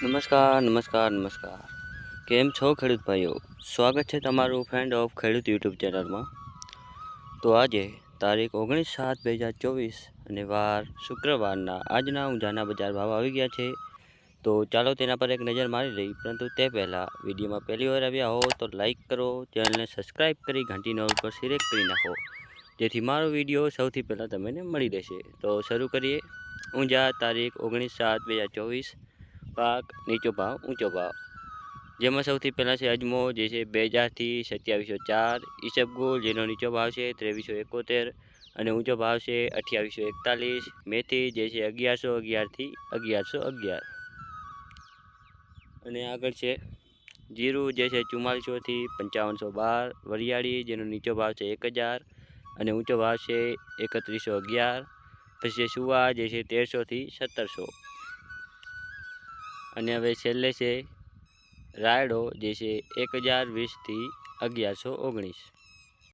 નમસ્કાર નમસ્કાર નમસ્કાર. કેમ છો ખેડૂત ભાઈઓ? સ્વાગત છે તમારું ફ્રેન્ડ ઓફ ખેડૂત યુટ્યુબ ચેનલમાં તો આજે તારીખ ઓગણીસ સાત બે હજાર ચોવીસ અને વાર શુક્રવારના. આજના ઊંઝાના બજાર ભાવ આવી ગયા છે. તો ચાલો તેના પર એક નજર મારી લઈ પરંતુ તે પહેલાં વિડીયોમાં પહેલી વાર આવ્યા હો તો લાઈક કરો, ચેનલને સબસ્ક્રાઈબ કરી ઘંટીનો ઉપર સિલેક્ટ કરી નાખો. જેથી મારો વીડિયો સૌથી પહેલાં તમને મળી રહેશે. તો શરૂ કરીએ. ઊંઝા તારીખ ઓગણીસ સાત બે હજાર ચોવીસ. પાક નીચો ભાવ ઊંચો ભાવ જેમાં સૌથી પહેલાં છે અજમો, જે છે બે હજારથી સત્યાવીસો ચાર ઈસબગુલ જેનો નીચો ભાવ છે ત્રેવીસો એકોતેર અને ઊંચો ભાવ છે અઠ્યાવીસો એકતાલીસ. મેથી, જે છે અગિયારસો અગિયારથી અગિયારસો અગિયાર. અને આગળ છે જીરું, જે છે ચુમ્માલીસોથી પંચાવનસો બાર. વરિયાળી, જેનો નીચો ભાવ છે એક હજાર અને ઊંચો ભાવ છે એકત્રીસો અગિયાર. પછી સુવા, જે છે તેરસોથી સત્તરસો. અને હવે છેલ્લે છે રાયડો જે છે એક હજાર વીસથી અગિયારસો ઓગણીસ.